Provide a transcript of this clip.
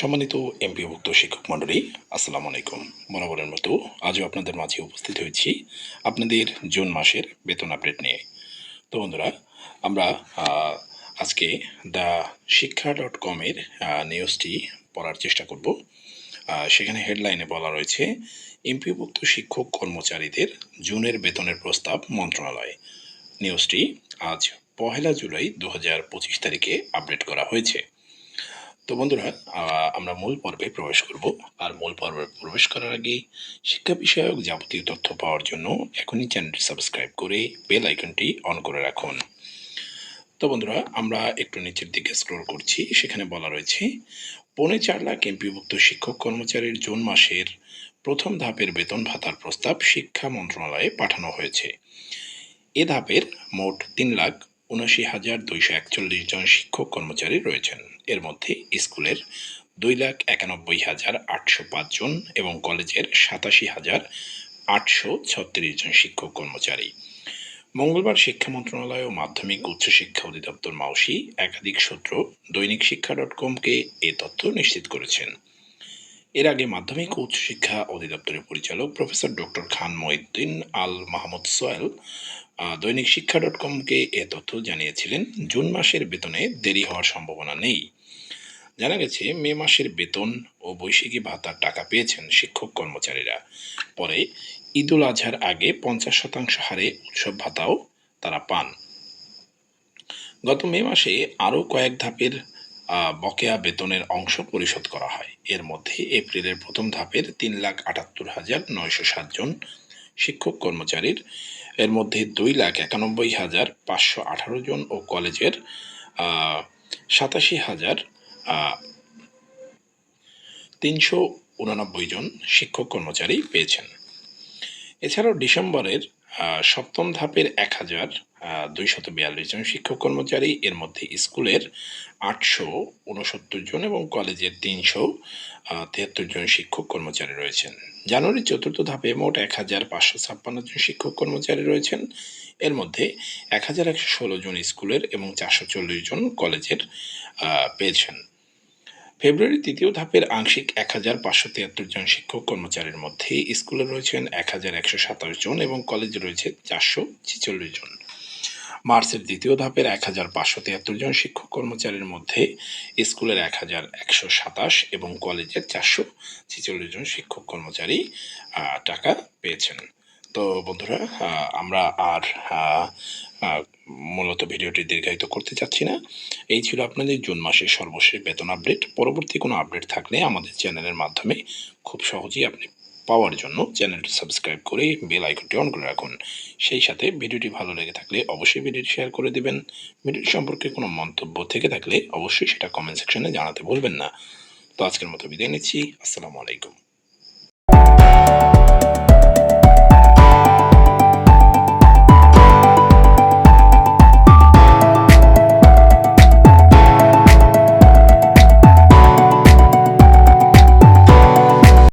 সম্মানিত এমপিভুক্ত শিক্ষক মণ্ডলী, আসসালামু আলাইকুম। বরাবরের মতো আজও আপনাদের মাঝে উপস্থিত হয়েছি আপনাদের জুন মাসের বেতন আপডেট নিয়ে। তো বন্ধুরা, আমরা আজকে দ্য শিক্ষা ডট কমের নিউজটি পড়ার চেষ্টা করব। সেখানে হেডলাইনে বলা রয়েছে এমপিভুক্ত শিক্ষক কর্মচারীদের জুনের বেতনের প্রস্তাব মন্ত্রণালয়। নিউজটি আজ পহেলা জুলাই দু হাজার পঁচিশ তারিখে আপডেট করা হয়েছে। তো বন্ধুরা আমরা মূল পর্বে প্রবেশ করব। আর মূল পর্বে প্রবেশ করার আগে শিক্ষা বিষয়ক যাবতীয় তথ্য পাওয়ার জন্য এখনই চ্যানেলটি সাবস্ক্রাইব করে বেল আইকনটি অন করে রাখুন। তো বন্ধুরা, আমরা একটু নিচের দিকে স্ক্রল করছি। সেখানে বলা রয়েছে, পৌনে চার লাখ এমপিভুক্ত শিক্ষক কর্মচারীর জুন মাসের প্রথম ধাপের বেতন ভাতার প্রস্তাব শিক্ষা মন্ত্রণালয়ে পাঠানো হয়েছে। এ ধাপের মোট তিন লাখ উনআশি হাজার দুইশো একচল্লিশ জন শিক্ষক কর্মচারী রয়েছেন। এর মধ্যে স্কুলের দুই লাখ একানব্বই হাজার আটশো পাঁচ জন এবং কলেজের সাতাশি হাজার আটশো ছত্রিশ জন শিক্ষক কর্মচারী। মঙ্গলবার শিক্ষা মন্ত্রণালয় ও মাধ্যমিক উচ্চশিক্ষা অধিদপ্তর মাউসি একাধিক সূত্র দৈনিক শিক্ষা ডট কমকে এ তথ্য নিশ্চিত করেছেন। এর আগে মাধ্যমিক ও উচ্চশিক্ষা অধিদপ্তরের পরিচালক professor doctor Khan Moiduddin Al Mahmud Soyel Dainik Shiksha dot কমকে এ তথ্য জানিয়েছিলেন, জুন মাসের বেতনে দেরি হওয়ার সম্ভাবনা নেই। জানা গেছে, মে মাসের বেতন ও বৈশাখী ভাতার টাকা পেয়েছেন শিক্ষক কর্মচারীরা। পরে ঈদুল আজহার আগে পঞ্চাশ শতাংশ হারে উৎসব ভাতাও তারা পান। গত মে মাসে আরও কয়েক ধাপের বকেয়া বেতনের অংশ পরিশোধ করা হয়। এর মধ্যে এপ্রিলের প্রথম ধাপের তিন লাখ আটাত্তর হাজার নয়শো সাতজন শিক্ষক কর্মচারীর, এর মধ্যে দুই লাখ একানব্বই হাজার পাঁচশো আঠারো জন ও কলেজের সাতাশি হাজার তিনশো উনানব্বই জন শিক্ষক কর্মচারী পেয়েছেন। এছাড়াও ডিসেম্বরের সপ্তম ধাপের এক হাজার দুইশত বিয়াল্লিশ জন শিক্ষক কর্মচারী, এর মধ্যে স্কুলের আটশো উনসত্তর জন এবং কলেজের তিনশো তেহাত্তর জন শিক্ষক কর্মচারী রয়েছেন। জানুয়ারির চতুর্থ ধাপে মোট এক হাজার পাঁচশো ছাপ্পান্ন জন শিক্ষক কর্মচারী রয়েছেন। এর মধ্যে এক হাজার একশো ষোলো জন স্কুলের এবং চারশো চল্লিশ জন কলেজের পেয়েছেন। ফেব্রুয়ারি তৃতীয় ধাপের আংশিক এক হাজার পাঁচশো তিয়াত্তর জন শিক্ষক কর্মচারীর মধ্যে স্কুলে রয়েছেন এক হাজার একশো সাতাশ জন এবং কলেজে রয়েছে চারশো ছেচল্লিশ জন। মার্চের দ্বিতীয় ধাপের এক হাজার পাঁচশো তিয়াত্তর জন শিক্ষক কর্মচারীর মধ্যে স্কুলের এক হাজার একশো সাতাশ এবং কলেজের চারশো ছেচল্লিশ জন শিক্ষক কর্মচারী টাকা পেয়েছেন। তো বন্ধুরা আমরা আর মূলত ভিডিওটি দীর্ঘায়িত করতে চাচ্ছি না। এই ছিল আপনাদের জুন মাসের সর্বশেষ বেতন আপডেট। পরবর্তী কোনো আপডেট থাকলে আমাদের চ্যানেলের মাধ্যমে খুব সহজেই আপনি পাওয়ার জন্য চ্যানেলটি সাবস্ক্রাইব করে বেল আইকনটি অন করে রাখুন। সেই সাথে ভিডিওটি ভালো লেগে থাকলে অবশ্যই ভিডিওটি শেয়ার করে দেবেন। ভিডিওটি সম্পর্কে কোনো মন্তব্য থেকে থাকলে অবশ্যই সেটা কমেন্ট সেকশনে জানাতে ভুলবেন না। তো আজকের মতো বিদায় নিচ্ছি। আসসালামু আলাইকুম।